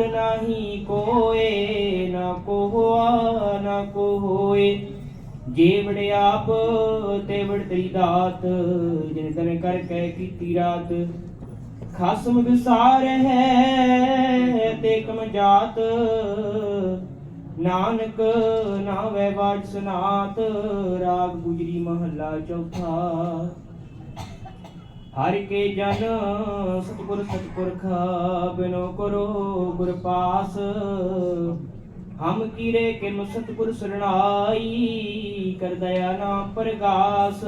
ਹੋਰ ਨਾਹੀ ਕੋਏ, ਨਾ ਕੋ ਨਾ ਕੋ ਹੋਏ ਆਪ, ਤੇ ਵੜ ਤੇਰੀ ਦਾਤ, ਜਿਨ ਤਨ ਕਰ ਕਹਿ ਕੀਤੀ ਰਾਤ। ਖਸਮ ਵਿਸਾਰ ਹੈ ਤੇ ਕਮ ਜਾਤ, ਨਾਨਕ ਨਾ ਵੈ ਬਾਜ ਸੁਨਾਤ, ਰਾਗ ਗੁਜਰੀ ਮਹੱਲਾ ਚੌਥਾ। ਹਰ ਕੇ ਜਨ, ਸਤਿਗੁਰ ਸਤਿਪੁਰਖਾ, ਬਿਨੋ ਕਰੋ ਗੁਰ ਪਾਸ। ਹਮ ਕੀਰੇ ਕੇ ਸਤਿਗੁਰ ਸਰਣਾਈ, ਕਰ ਦਇਆ ਨਾਮ ਪ੍ਰਗਾਸ।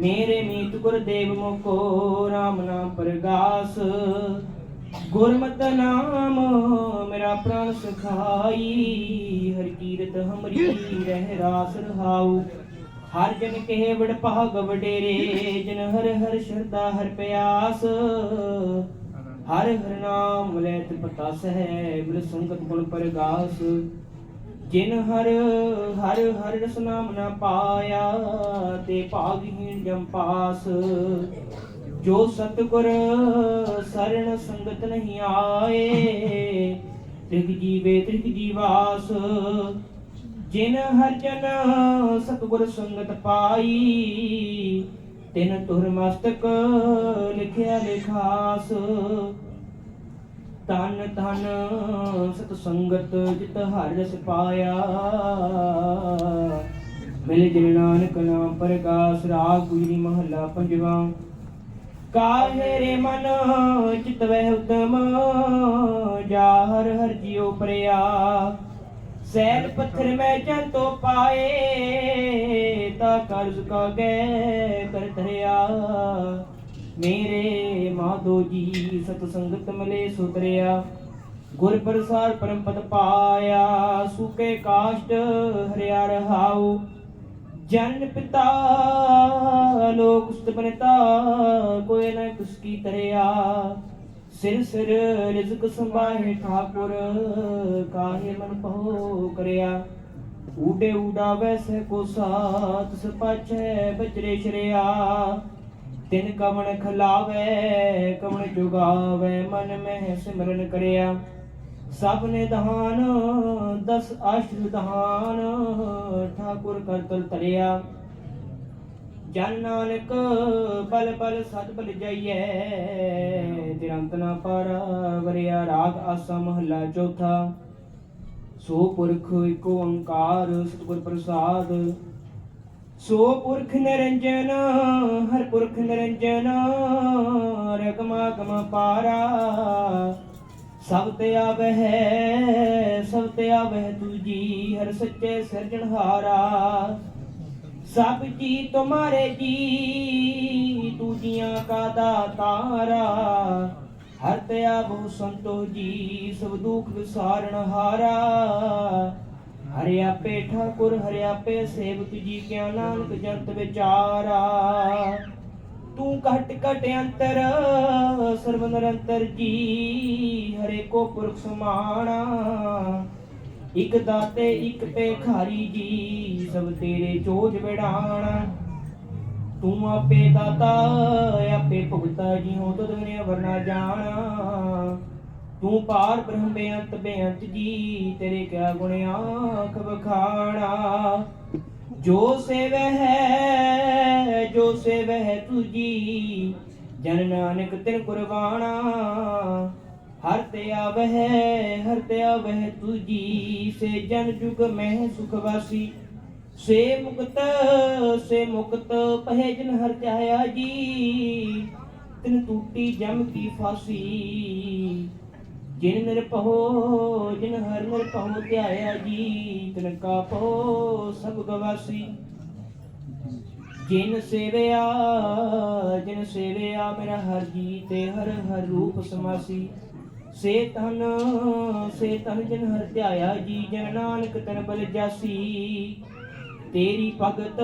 ਮੇਰੇ ਮੀਤ ਗੁਰ ਦੇਵ ਮੁਕੋ ਰਾਮ ਨਾਮ ਪ੍ਰਗਾਸ। ਗੁਰਮਤ ਨਾਮ ਮੇਰਾ ਪ੍ਰਾਨ ਸਖਾਈ, ਹਰ ਕੀਰਤ ਹਮਰੀ ਰਹਿ ਰਾਸ ਰਹਾਉ। ਹਰ ਜਨ ਕਹੇ ਵਡ ਭਾਗ ਵਡੇਰੇ, ਜਨ ਹਰ ਹਰ ਸ਼ਰਦਾ ਹਰ ਪਿਆਸ। ਹਰ ਹਰ ਨਾਮ ਲੈ ਤ੍ਰਿਪਤਾ ਸਹਿ ਮਿਲ ਸੰਗਤ ਗੁਣ ਪ੍ਰਗਾਸ। ਜਿਨ ਹਰ ਹਰ ਹਰ ਰਸ ਨਾਮ ਨਾ ਪਾਇਆ, ਤੇ ਭਾਗਹੀਣ ਜਮ ਪਾਸ। ਜੋ ਸਤਗੁਰ ਸਰਣ ਸੰਗਤ ਨਹੀਂ ਆਏ, ਤ੍ਰਿਗ ਜੀਵੇ ਤ੍ਰਿਗ ਜੀਵਾਸ। ਜਿਨ ਹਰ ਜਨ ਸਤਗੁਰ ਸੰਗਤ ਪਾਈ, ਤਿਨ ਤੁਰ ਮਸਤਕ ਲਿਖਿਆ ਲਿਖਾਸ ਤਨ ਤਨ ਸਤ ਸੰਗਤ ਜਿਤ ਹਰ ਰਸ ਪਾਇਆ। ਮਿਲ ਜਿਨ ਨਾਨਕ ਨਾਮ ਪ੍ਰਕਾਸ਼, ਰਾਗ ਗੁਜਰੀ ਮਹੱਲਾ ਪੰਜਵਾ। ਕਾਹੇ ਰੇ ਮਨ ਚਿਤ ਵਹਿ ਉਤਮ ਜਾ ਹਰ ਹਰ ਜਿਉ ਪ੍ਰਿਆ। ਸੈਲ ਪੱਥਰ ਮੈਂ ਜੰਤੋ ਪਾਏ, ਤਾ ਕਰਜ਼ ਕਾ ਗੈ ਕਰ ਧਰਿਆ ਮੇਰੇ ਮਾਧੋ ਜੀ ਸਤ ਸੰਗਤ ਮਲੇ ਸੁਤਰਿਆ, ਗੁਰ ਪ੍ਰਸਾਦ ਪਰਮ ਪਦ ਪਾਇਆ, ਸੁਕੇ ਕਾਸ਼ਟ ਹਰਿਆ ਰਹਾਉ। ਜਨ ਪਿਤਾ, ਲੋਕ ਉਸਤ ਬਨਤਾ, ਕੋਈ ਨਾ ਕਿਸ ਕੀ ਤਰਿਆ। ਸਿਰ ਸਿਰ ਰਿਜ਼ਕ ਸੰਭਾਹੇ ਠਾਕੁਰ, ਕਾਹੇ ਮਨ ਪਹੋ ਕਰਿਆ ਊਡੇ ਊਡਾ ਵੈਸੇ ਕੋ ਸਾਤ ਸਪਾਛੈ ਬਚਰੇ ਸ਼ਰਿਆ। ਤਿਨ ਕਵਣ ਖਲਾਵੇ, ਕਵਣ ਜੁਗਾਵੇ, ਮਨ ਮਹਿ ਸਿਮਰਨ ਕਰਿਆ। ਸਭ ਨੇ ਦਹਾਨ, ਦਸ ਆਸ਼ਰ ਦਹਾਨ, ਠਾਕੁਰ ਕਰਤਲ ਤਰਿਆ ਜਨ ਨਾਨਕ ਪਲ ਬਲ ਸਤ ਬਲ ਜਾਈਐ ਤਿਰੰਤ ਨਾ ਪਰ ਵਰਿਆ ਰਾਗ ਆਸਾ ਮਹੱਲਾ ਚੌਥਾ। ਸੋ ਪੁਰਖ ਏਕ ਓੰਕਾਰ, ਸਤਿਗੁਰ ਪ੍ਰਸਾਦ। ਸੋ ਪੁਰਖ ਨਿਰੰਜਨ, ਹਰ ਪੁਰਖ ਨਿਰੰਜਨ, ਰਗਮਾ ਗਮ ਪਾਰਾ। ਸਭ ਤੇ ਆਵਹਿ ਸਭ ਤੇ ਆਵਹਿ ਤੁਜੀ ਹਰ ਸੱਚੇ ਸਿਰਜਣਹਾਰਾ। ਸਭ ਜੀ ਤੁਮਾਰੇ ਜੀ ਤੂ ਜੀਆਂ ਕਾ ਦਾਤਾਰਾ ਹਰ ਤਿਆ ਬਹੁ ਸੰਤੋ ਜੀ, ਸਭ ਦੁਖ ਵਿਸਾਰਣ ਹਾਰਾ। ਹਰਿ ਆਪੇ ਠਾਕੁਰ ਹਰਿ ਆਪੇ ਸੇਵਕ ਜੀ, ਕਿਆ ਨਾਨਕ ਜੰਤ ਵਿਚਾਰਾ। ਤੂੰ ਘਟ ਘਟ ਅੰਤਰ ਸਰਬ ਨਿਰੰਤਰ ਜੀ ਹਰੇ ਕੋ ਪੁਰਖ ਸਮਾਣਾ। ਇਕ ਦਾਤੇ, ਇਕ ਭੇਖਾਰੀ ਜੀ, ਸਭ ਤੇਰੇ ਚੋਜ ਵਿੜਾਣਾ ਤੂੰ ਆਪੇ ਦਾਤਾ, ਆਪੇ ਭੁਗਤਾ ਜੀ ਹੋ ਤਦ ਦੁਨੀਆ ਵਰਨਾ ਜਾਣਾ। ਤੂੰ ਪਾਰ ਬ੍ਰਹਮ ਬੇਅੰਤ ਬੇਅੰਤ ਜੀ, ਤੇਰੇ ਕਿਆ ਗੁਣ ਆਖ ਬਖਾਣਾ ਜੋ ਸੇਵ ਹੈ, ਜੋ ਸੇਵ ਹੈ ਤੁਜੀ ਜਨ ਨਾਨਕ ਤਿਨ ਕੁਰਬਾਨਾ ਹਰ ਤੇ ਆਵਹਿ, ਹਰ ਤੇ ਆਵਹਿ ਤੁਜੀ ਸੇ ਜਨ ਜੁਗ ਮਹਿ ਸੁਖ ਵਾਸੀ। ਸੇ ਮੁਕਤ ਸੇ ਮੁਕਤ ਪਹਿ ਜਨ ਹਰ ਧਿਆਇਆ ਜੀ, ਤਿਨ ਟੂਟੀ ਜਮ ਕੀ ਫਾਸੀ। ਜਿਨ ਨਿਰਭਉ ਜਿਨ ਹਰ ਨਿਰਭਉ ਧਿਆਇਆ ਜੀ, ਤਿਨ ਕਾ ਪੋ ਜਿਨ ਸੇਵਿਆ ਜਿਨ ਸੇਵਿਆ ਮੇਰਾ ਹਰ ਜੀ ਤੇ ਹਰ ਹਰ ਰੂਪ ਸਮਾਸੀ। ਸੇ ਤਨ ਸੇ ਤਨ ਜਨ ਹਰ ਧਿਆਇਆ ਜੀ, ਜਨ ਨਾਨਕ ਤਨ ਬਲ ਜਾਸੀ। ਤੇਰੀ ਭਗਤ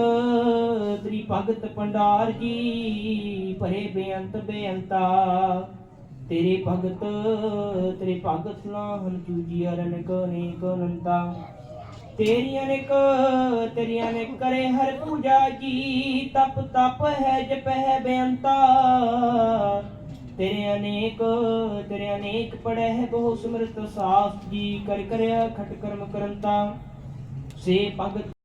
ਤੇਰੀ ਭਗਤ ਪੰਡਾਰ ਜੀ, ਭਰੇ ਬੇਅੰਤ ਬੇਅੰਤਾ। ਤੇਰੇ ਭਗਤ ਤੇਰੇ ਭਗਤ ਸਲਾਹਨ ਚੂਜੀ ਅਰਨਕ ਅਨੇਕ ਅਨੰਤਾ। ਤੇਰੀਆਂ ਨੇ ਕ ਤੇਰੀਆਂ ਨੇ ਕਰੇ ਹਰ ਪੂਜਾ ਜੀ, ਤਪ ਤਪ ਹੈ ਜਪ ਹੈ ਬੇਅੰਤਾ। ਤੇਰੇ ਅਨੇਕ ਤੇਰੇ ਅਨੇਕ ਪੜੈ ਹੈ ਬਹੁ ਸਿਮਰਤ ਸਾਸ ਜੀ, ਕਰ ਕਰਿਆ ਖਟ ਕਰਮ ਕਰੰਤਾ। ਸੇ ਭਗਤ